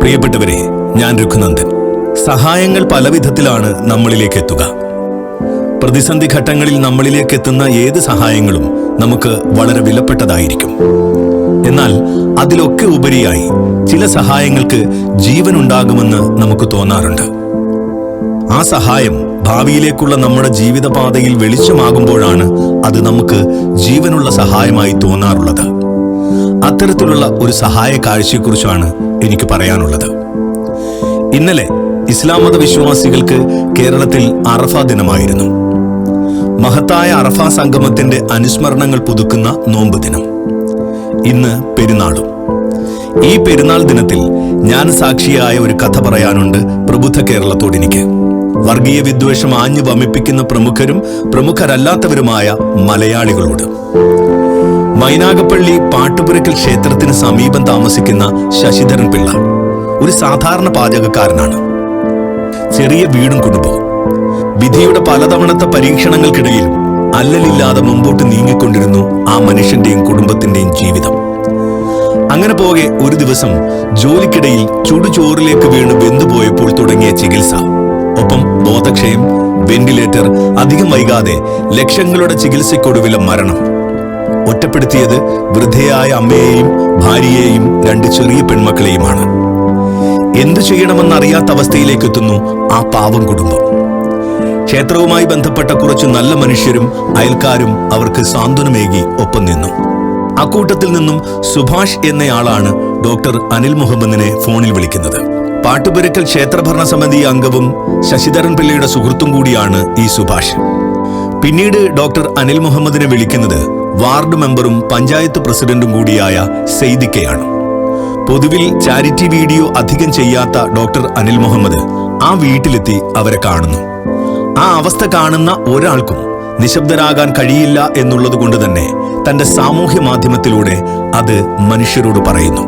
പ്രിയപ്പെട്ടവരെ ഞാൻ രഘുനന്ദൻ. സഹായങ്ങൾ പല വിധത്തിലാണ് നമ്മളിലേക്ക് എത്തുക പ്രതിസന്ധി ഘട്ടങ്ങളിൽ നമ്മളിലേക്ക് എത്തുന്ന ഏത് സഹായങ്ങളും നമുക്ക് വളരെ വിലപ്പെട്ടതായിരിക്കും. എന്നാൽ അതിലൊക്കെ ഉപരിയായി ചില സഹായങ്ങൾക്ക് ജീവനുണ്ടാകുമെന്ന് നമുക്ക് തോന്നാറുണ്ട്. ആ സഹായം ഭാവിയിലേക്കുള്ള നമ്മുടെ ജീവിതപാതയിൽ വെളിച്ചമാകുമ്പോഴാണ് അത് നമുക്ക് ജീവനുള്ള സഹായമായി തോന്നാറുള്ളത്. അത്തരത്തിലുള്ള ഒരു സഹായ കാഴ്ചയെക്കുറിച്ചാണ് എനിക്ക് പറയാനുള്ളത്. ഇന്നലെ ഇസ്ലാം മത വിശ്വാസികൾക്ക് കേരളത്തിൽ അറഫ ദിനമായിരുന്നു. മഹത്തായ അറഫ സംഗമത്തിന്റെ അനുസ്മരണങ്ങൾ പുതുക്കുന്ന നോമ്പ് ദിനം. ഇന്ന് പെരുന്നാളും. ഈ പെരുന്നാൾ ദിനത്തിൽ ഞാൻ സാക്ഷിയായ ഒരു കഥ പറയാനുണ്ട് പ്രബുദ്ധ കേരളത്തോട് എനിക്ക്. വർഗീയ വിദ്വേഷം ആഞ്ഞു വമിപ്പിക്കുന്ന പ്രമുഖരും പ്രമുഖരല്ലാത്തവരുമായ മലയാളികളോട്. മൈനാഗപ്പള്ളി പാട്ടുപുരക്കൽ ക്ഷേത്രത്തിന് സമീപം താമസിക്കുന്ന ശശിധരൻ പിള്ള ഒരു സാധാരണ പാചകക്കാരനാണ്. ചെറിയ വീടും കുടുംബവും. വിധിയുടെ പലതവണത്തെ പരീക്ഷണങ്ങൾക്കിടയിൽ അല്ലലില്ലാതെ മുമ്പോട്ട് നീങ്ങിക്കൊണ്ടിരുന്നു ആ മനുഷ്യന്റെയും കുടുംബത്തിന്റെയും ജീവിതം. അങ്ങനെ പോകെ ഒരു ദിവസം ജോലിക്കിടയിൽ ചുടുചോറിലേക്ക് വീണ് വെന്തുപോയപ്പോൾ തുടങ്ങിയ ചികിത്സ. ഒപ്പം ബോധക്ഷയം വെന്റിലേറ്റർ അധികം വൈകാതെ ലക്ഷങ്ങളുടെ ചികിത്സയ്ക്കൊടുവിലെ മരണം. ഒറ്റപ്പെടുത്തിയത് വൃദ്ധയായ അമ്മയെയും ഭാര്യയെയും രണ്ട് ചെറിയ പെൺമക്കളെയുമാണ്. എന്തു ചെയ്യണമെന്നറിയാത്ത അവസ്ഥയിലേക്ക് എത്തുന്നു ആ പാവം കുടുംബം. ക്ഷേത്രവുമായി ബന്ധപ്പെട്ട കുറച്ച് നല്ല മനുഷ്യരും അയൽക്കാരും അവർക്ക് സാന്ത്വനമേകി ഒപ്പം നിന്നു. അക്കൂട്ടത്തിൽ നിന്നും സുഭാഷ് എന്നയാളാണ് ഡോക്ടർ അനിൽ മുഹമ്മദിനെ ഫോണിൽ വിളിക്കുന്നത്. പാട്ടുപുരക്കൽ ക്ഷേത്രഭരണ സമിതി അംഗവും ശശിധരൻ പിള്ളയുടെ സുഹൃത്തും കൂടിയാണ് ഈ സുഭാഷ്. പിന്നീട് ഡോക്ടർ അനിൽ മുഹമ്മദിനെ വിളിക്കുന്നത് വാർഡ് മെമ്പറും പഞ്ചായത്ത് പ്രസിഡന്റും കൂടിയായ സെയ്ദിക്കയാണ്. പൊതുവിൽ ചാരിറ്റി വീഡിയോ അധികം ചെയ്യാത്ത ഡോക്ടർ അനിൽ മുഹമ്മദ് ആ വീട്ടിലെത്തി അവരെ കാണുന്നു. ആ അവസ്ഥ കാണുന്ന ഒരാൾക്കും നിശബ്ദരാകാൻ കഴിയില്ല എന്നുള്ളത് കൊണ്ട് തന്നെ തന്റെ സാമൂഹ്യ മാധ്യമത്തിലൂടെ അത് മനുഷ്യരോട് പറയുന്നു.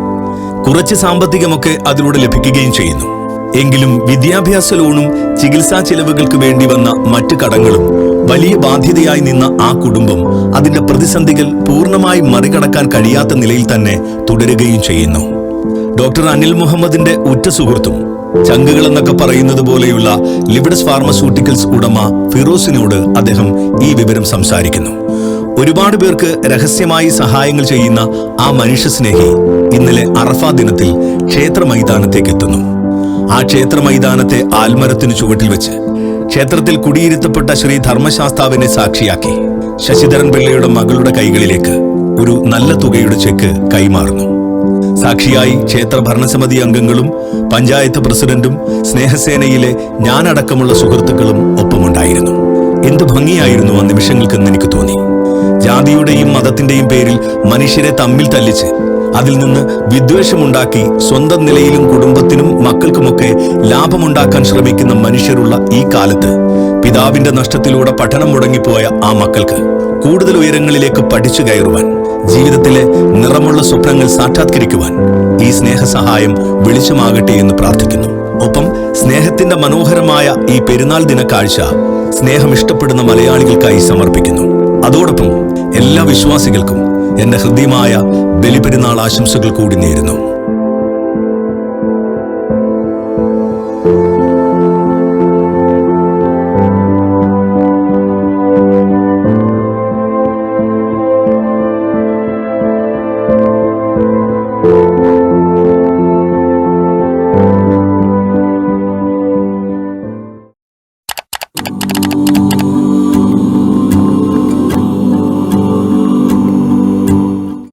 കുറച്ച് സാമ്പത്തികമൊക്കെ അതിലൂടെ ലഭിക്കുകയും ചെയ്യുന്നു. എങ്കിലും വിദ്യാഭ്യാസ ലോണും ചികിത്സാ ചെലവുകൾക്ക് വേണ്ടി വന്ന മറ്റു കടങ്ങളും വലിയ ബാധ്യതയായി നിന്ന ആ കുടുംബം അതിന്റെ പ്രതിസന്ധികൾ പൂർണമായി മറികടക്കാൻ കഴിയാത്ത നിലയിൽ തന്നെ തുടരുകയും ചെയ്യുന്നു. ഡോക്ടർ അനിൽ മുഹമ്മദിന്റെ ഉറ്റ സുഹൃത്തും ചങ്കുകൾ എന്നൊക്കെ പറയുന്നത് പോലെയുള്ള ലിവിഡസ് ഫാർമസ്യൂട്ടിക്കൽസ് ഉടമ ഫിറോസിനോട് അദ്ദേഹം ഈ വിവരം സംസാരിക്കുന്നു. ഒരുപാട് പേർക്ക് രഹസ്യമായി സഹായങ്ങൾ ചെയ്യുന്ന ആ മനുഷ്യസ്നേഹി ഇന്നലെ അറഫ ദിനത്തിൽ ക്ഷേത്ര മൈതാനത്തേക്ക് എത്തുന്നു ആ ക്ഷേത്ര മൈതാനത്തെ ആൽമരത്തിനു ചുവട്ടിൽ വെച്ച് ക്ഷേത്രത്തിൽ കുടിയിരുത്തപ്പെട്ട ശ്രീ ധർമ്മശാസ്താവിനെ സാക്ഷിയാക്കി. ശശിധരൻ പിള്ളയുടെ മകളുടെ കൈകളിലേക്ക് ഒരു നല്ല തുകയുടെ ചെക്ക് കൈമാറുന്നു. സാക്ഷിയായി ക്ഷേത്ര ഭരണസമിതി അംഗങ്ങളും പഞ്ചായത്ത് പ്രസിഡന്റും സ്നേഹസേനയിലെ ഞാനടക്കമുള്ള സുഹൃത്തുക്കളും ഒപ്പമുണ്ടായിരുന്നു. എന്ത് ഭംഗിയായിരുന്നു ആ നിമിഷങ്ങൾക്കെന്ന് എനിക്ക് തോന്നി. ജാതിയുടെയും മതത്തിന്റെയും പേരിൽ മനുഷ്യരെ തമ്മിൽ തല്ലിച്ച് അതിൽ നിന്ന് വിദ്വേഷമുണ്ടാക്കി സ്വന്തം നിലയിലും കുടുംബത്തിനും മക്കൾക്കുമൊക്കെ ലാഭമുണ്ടാക്കാൻ ശ്രമിക്കുന്ന മനുഷ്യരുള്ള ഈ കാലത്ത് പിതാവിന്റെ നഷ്ടത്തിലൂടെ പഠനം മുടങ്ങിപ്പോയ ആ മക്കൾക്ക് കൂടുതൽ ഉയരങ്ങളിലേക്ക് പഠിച്ചു കയറുവാൻ ജീവിതത്തിലെ നിറമുള്ള സ്വപ്നങ്ങൾ സാക്ഷാത്കരിക്കുവാൻ ഈ സ്നേഹസഹായം വെളിച്ചമാകട്ടെ എന്ന് പ്രാർത്ഥിക്കുന്നു. ഒപ്പം സ്നേഹത്തിന്റെ മനോഹരമായ ഈ പെരുന്നാൾ ദിന കാഴ്ച സ്നേഹം ഇഷ്ടപ്പെടുന്ന മലയാളികൾക്കായി സമർപ്പിക്കുന്നു. അതോടൊപ്പം എല്ലാ വിശ്വാസികൾക്കും എന്റെ ഹൃദ്യമായ ബലിപെരുന്നാൾ ആശംസകൾ കൂടി നേരുന്നു.